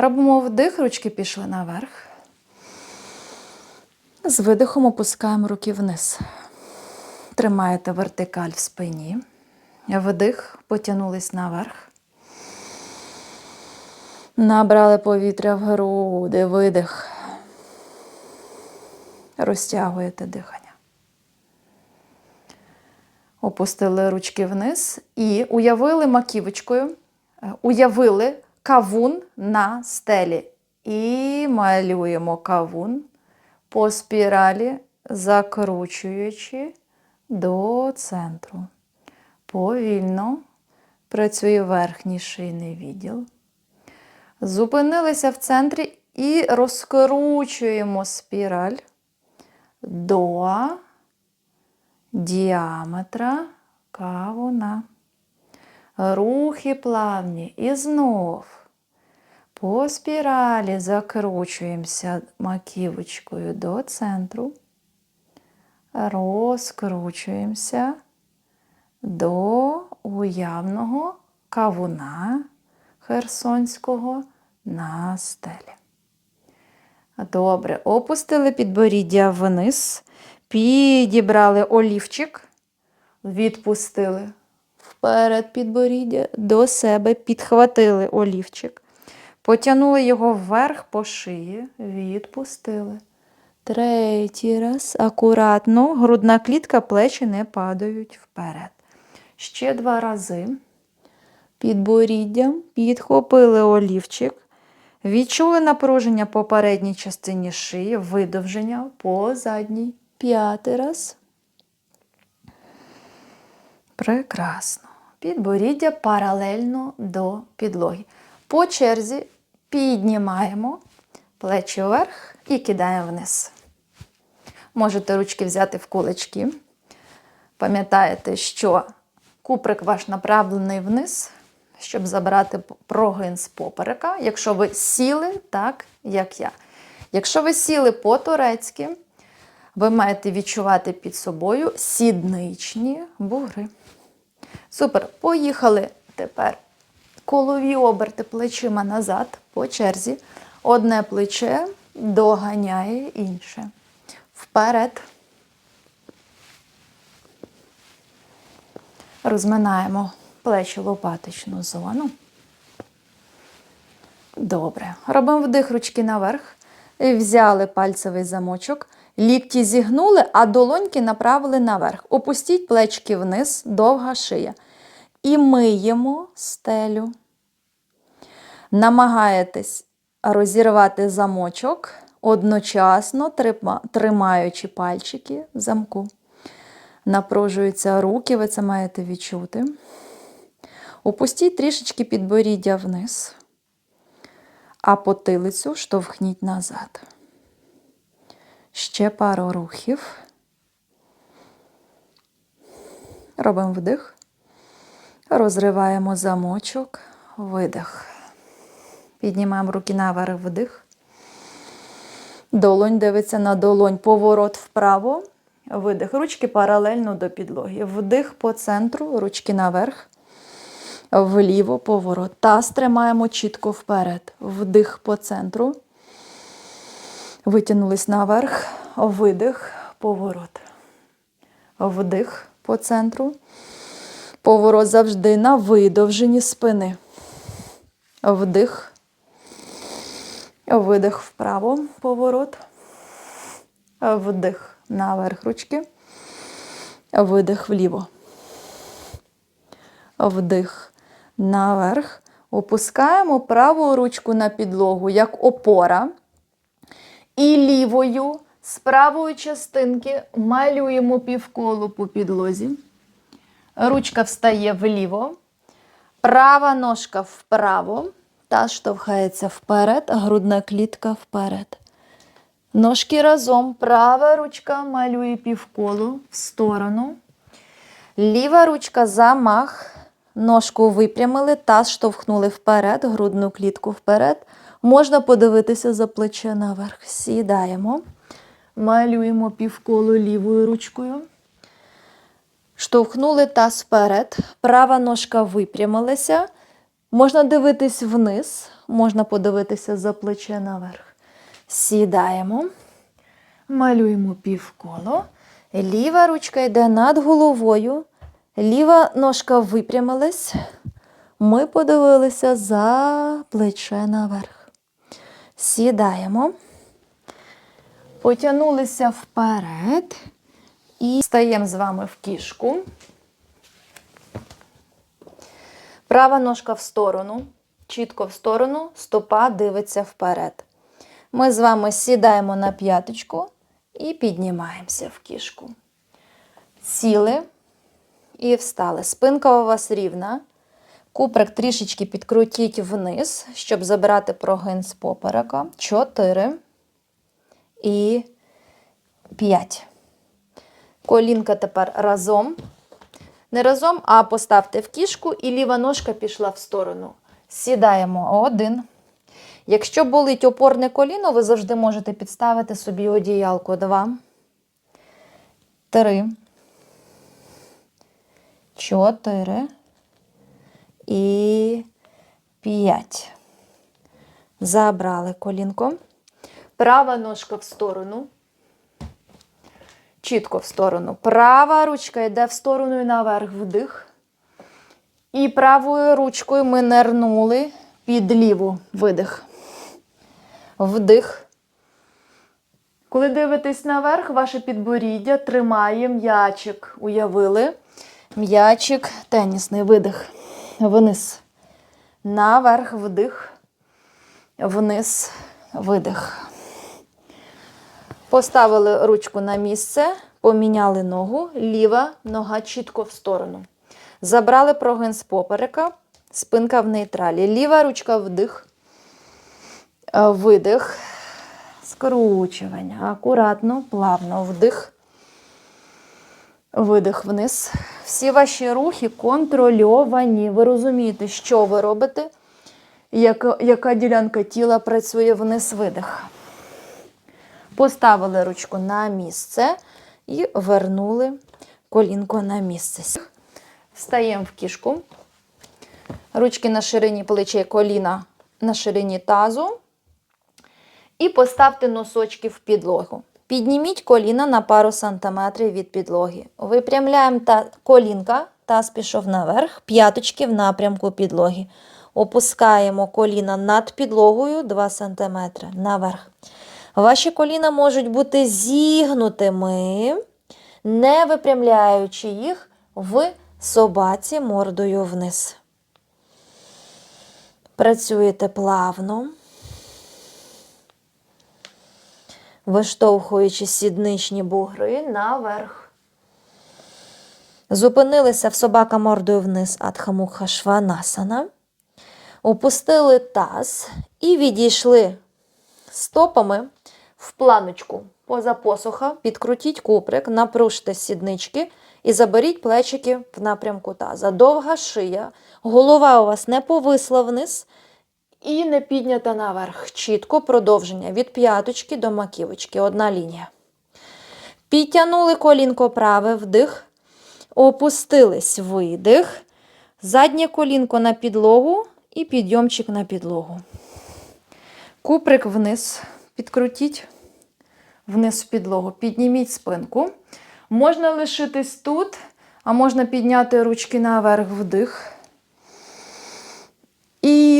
Робимо вдих, ручки пішли наверх. З видихом опускаємо руки вниз. Тримаєте вертикаль в спині. Вдих, потягнулись наверх. Набрали повітря в груди, видих. Розтягуєте дихання. Опустили ручки вниз і уявили маківочкою, е, уявили кавун на стелі. І малюємо кавун по спіралі, закручуючи до центру. Повільно працює верхній шийний відділ. Зупинилися в центрі і розкручуємо спіраль до діаметра кавуна. Рухи плавні. І знов по спіралі закручуємося маківочкою до центру. Розкручуємося до уявного кавуна херсонського на стелі. Добре, опустили підборіддя вниз, підібрали олівчик, відпустили вперед підборіддя, до себе підхватили олівчик, потягнули його вверх по шиї, відпустили. Третій раз. Акуратно, грудна клітка, плечі не падають вперед. Ще два рази. Підборіддям підхопили олівчик. Відчули напруження по передній частині шиї, видовження по задній. П'ятий раз. Прекрасно. Підборіддя паралельно до підлоги. По черзі піднімаємо плечі вверх і кидаємо вниз. Можете ручки взяти в кулачки. Пам'ятаєте, що куприк ваш направлений вниз, щоб забрати прогин з поперека, якщо ви сіли так, як я. Якщо ви сіли по-турецьки, ви маєте відчувати під собою сідничні бугри. Супер. Поїхали тепер. Колові оберти плечима назад по черзі. Одне плече доганяє інше. Вперед. Розминаємо плечі лопаточну зону. Добре. Робимо вдих ручки наверх. Взяли пальцевий замочок. Лікті зігнули, а долоньки направили наверх. Опустіть плечки вниз, довга шия. І миємо стелю. Намагаєтесь розірвати замочок, одночасно тримаючи пальчики в замку. Напружуються руки, ви це маєте відчути. Опустіть трішечки підборіддя вниз, а потилицю штовхніть назад. Ще пару рухів. Робимо вдих. Розриваємо замочок, видих. Піднімаємо руки наверх, вдих. Долонь дивиться на долонь, поворот вправо, видих. Ручки паралельно до підлоги. Вдих по центру, ручки наверх, вліво поворот. Таз тримаємо чітко вперед. Вдих по центру. Витягнулись наверх, видих, поворот. Вдих по центру. Поворот завжди на видовженні спини. Вдих. Видих вправо, поворот. Вдих наверх ручки. Видих вліво. Вдих наверх. Опускаємо праву ручку на підлогу, як опора. І лівою з правої частинки малюємо півколо по підлозі. Ручка встає вліво, права ножка вправо, таз штовхається вперед, грудна клітка вперед. Ножки разом, права ручка малює півколо в сторону. Ліва ручка замах. Ножку випрямили, таз штовхнули вперед, грудну клітку вперед. Можна подивитися за плече наверх. Сідаємо. Малюємо півколо лівою ручкою. Штовхнули таз вперед, права ножка випрямилася. Можна дивитись вниз, можна подивитися за плече наверх. Сідаємо, малюємо півколо. Ліва ручка йде над головою, ліва ножка випрямилась. Ми подивилися за плече наверх. Сідаємо, потягнулися вперед і стаємо з вами в кішку. Права ножка в сторону, чітко в сторону, стопа дивиться вперед. Ми з вами сідаємо на п'яточку і піднімаємося в кішку. Сіли і встали. Спинка у вас рівна. Куприк трішечки підкрутіть вниз, щоб забрати прогин з поперека. Чотири і п'ять. Колінка тепер разом. Не разом, а поставте в кішку і ліва ножка пішла в сторону. Сідаємо один. Якщо болить опорне коліно, ви завжди можете підставити собі одіялко. Два. Три. Чотири. І п'ять. Забрали колінко. Права ножка в сторону. Чітко в сторону. Права ручка йде в сторону і наверх вдих. І правою ручкою ми нирнули під ліву видих. Вдих. Коли дивитесь наверх, ваше підборіддя тримає м'ячик. Уявили? М'ячик, тенісний видих. Вниз. Наверх вдих. Вниз видих. Поставили ручку на місце, поміняли ногу, ліва нога чітко в сторону. Забрали прогин з поперека, спинка в нейтралі. Ліва ручка вдих, видих, скручування. Акуратно, плавно вдих, видих вниз. Всі ваші рухи контрольовані. Ви розумієте, що ви робите, яка, яка ділянка тіла працює вниз видих. Поставили ручку на місце і вернули колінко на місце. Встаємо в кішку. Ручки на ширині плечей, коліна на ширині тазу. І поставте носочки в підлогу. Підніміть коліна на пару сантиметрів від підлоги. Випрямляємо та колінка, таз пішов наверх, п'яточки в напрямку підлоги. Опускаємо коліна над підлогою 2 см наверх. Ваші коліна можуть бути зігнутими, не випрямляючи їх в собаці мордою вниз. Працюєте плавно, виштовхуючи сідничні бугри наверх. Зупинилися в собака мордою вниз Адхамукха Шванасана. Опустили таз і відійшли стопами в планочку поза посуха, підкрутіть куприк, напружте сіднички і заберіть плечики в напрямку таза. Довга шия, голова у вас не повисла вниз і не піднята наверх. Чітко продовження від п'яточки до маківочки. Одна лінія. Підтягнули колінко праве, вдих, опустились, видих. Заднє колінко на підлогу і підйомчик на підлогу. Куприк вниз, підкрутіть вниз в підлогу, підніміть спинку. Можна лишитись тут, а можна підняти ручки наверх вдих.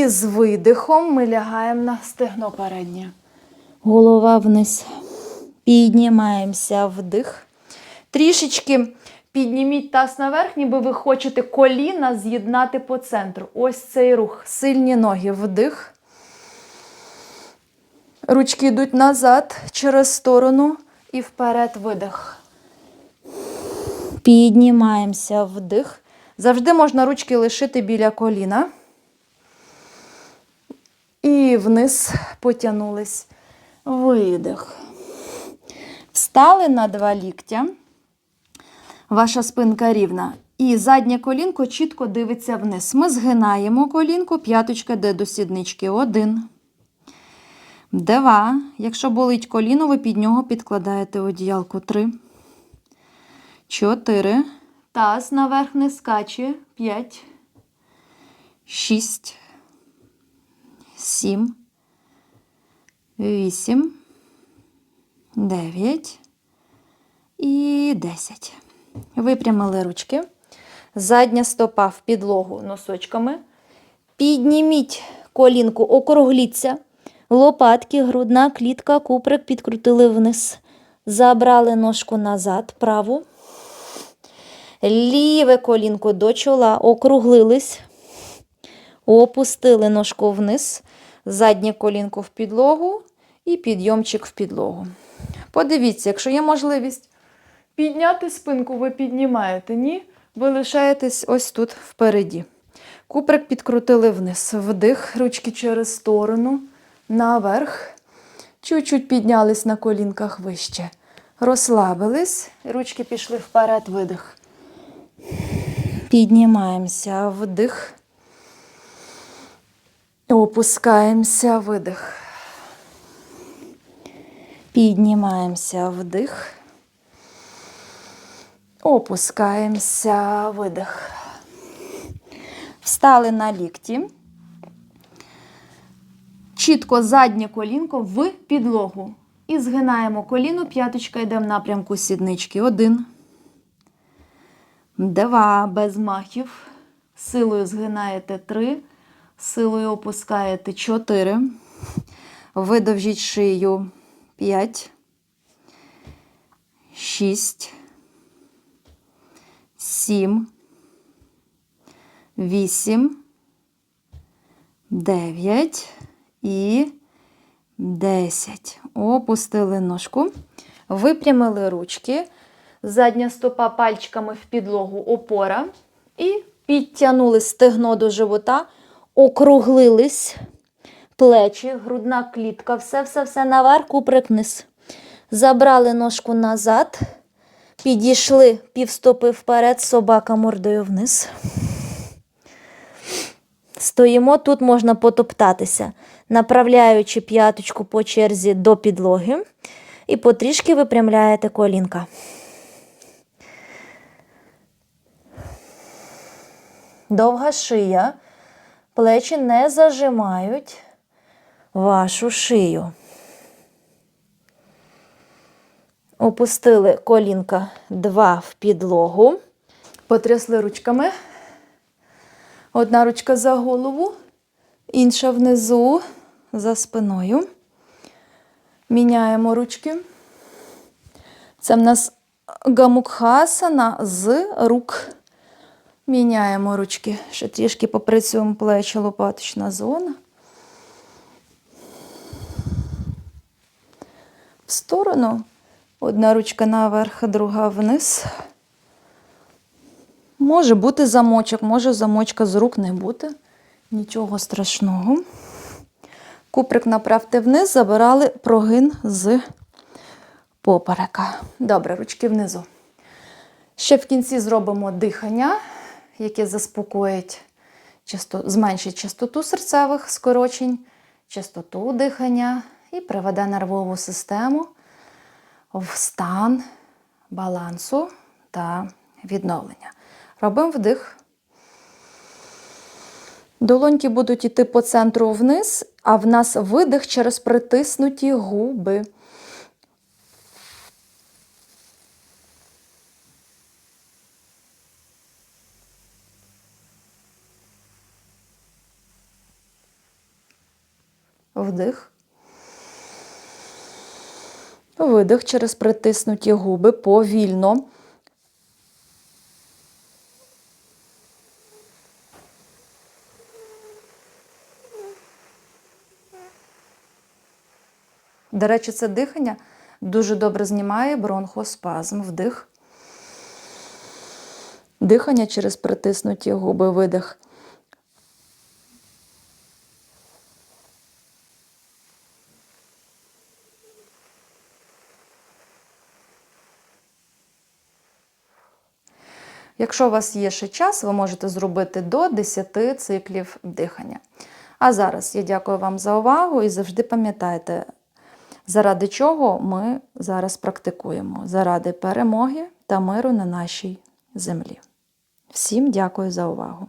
І з видихом ми лягаємо на стегно переднє. Голова вниз. Піднімаємося вдих. Трішечки підніміть таз наверх, ніби ви хочете коліна з'єднати по центру. Ось цей рух. Сильні ноги вдих. Ручки йдуть назад через сторону і вперед видих. Піднімаємося вдих. Завжди можна ручки лишити біля коліна. І вниз потягнулись. Видих. Встали на два ліктя. Ваша спинка рівна. І заднє колінко чітко дивиться вниз. Ми згинаємо колінко, п'яточка йде до сіднички. Один. Два. Якщо болить коліно, ви під нього підкладаєте одіялку. Три. Чотири. Таз наверх не скаче. П'ять. Шість. Сім, вісім, дев'ять і десять. Випрямили ручки. Задня стопа в підлогу носочками. Підніміть колінку, округліться. Лопатки, грудна клітка, куприк підкрутили вниз. Забрали ножку назад, праву. Ліве колінко до чола, округлились. Опустили ножку вниз, заднє колінко в підлогу і підйомчик в підлогу. Подивіться, якщо є можливість підняти спинку, ви піднімаєте. Ні, ви лишаєтесь ось тут впереді. Куприк підкрутили вниз. Вдих, ручки через сторону, наверх. Чуть-чуть піднялись на колінках вище. Розслабились, ручки пішли вперед, видих. Піднімаємося, вдих. Опускаємося, видих. Піднімаємося, вдих. Опускаємося, видих. Встали на лікті. Чітко заднє колінко в підлогу. І згинаємо коліно, п'яточка йде в напрямку сіднички. Один. Два. Без махів. Силою згинаєте три. Силою опускаєте чотири. Видовжіть шию. П'ять. Шість. Сім. Вісім. Дев'ять. І 10. Опустили ножку. Випрямили ручки. Задня стопа пальчиками в підлогу опора. І підтягнули стегно до живота, округлились плечі, грудна клітка, все-все-все наверх, куприк вниз. Забрали ножку назад, підійшли півстопи вперед, собака мордою вниз. Стоїмо, тут можна потоптатися, направляючи п'яточку по черзі до підлоги і потрішки випрямляєте колінка. Довга шия, плечі не зажимають вашу шию. Опустили колінка два в підлогу, потрясли ручками. Одна ручка за голову, інша внизу за спиною. Міняємо ручки. Це в нас гамукхасана з рук. Міняємо ручки. Ще трішки попрацюємо плечі лопаточна зона. В сторону. Одна ручка наверх, друга вниз. Може бути замочок, може замочка з рук не бути. Нічого страшного. Куприк направте вниз, забирали прогин з поперека. Добре, ручки внизу. Ще в кінці зробимо дихання, яке заспокоїть, часто, зменшить частоту серцевих скорочень, частоту дихання і приведе нервову систему в стан балансу та відновлення. Робимо вдих. Долоньки будуть йти по центру вниз, а в нас видих через притиснуті губи. Вдих. Видих через притиснуті губи повільно. До речі, це дихання дуже добре знімає бронхоспазм, вдих. Дихання через притиснуті губи, видих. Якщо у вас є ще час, ви можете зробити до 10 циклів дихання. А зараз я дякую вам за увагу і завжди пам'ятайте, заради чого ми зараз практикуємо. Заради перемоги та миру на нашій землі. Всім дякую за увагу!